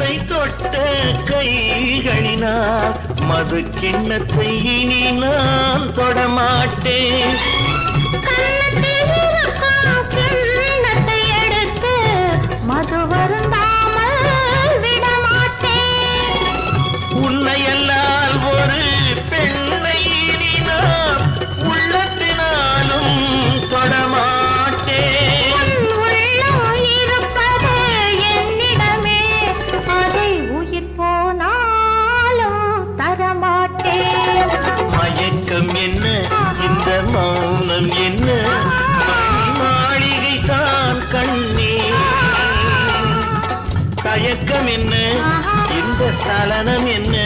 கன்னத்தை தொட்ட கைகளினால் மது கிண்ணத்தை இனி நான் தொடமாட்டேன் மது வருந்தாமல் விடமாட்டேன். உன்னையல்லால் ஒரு மௌனம் என்ன? இந்த மௌனம் என்ன? மாளிகை தான் கண்ணே. தயக்கம் என்ன? இந்த சலனம் என்ன?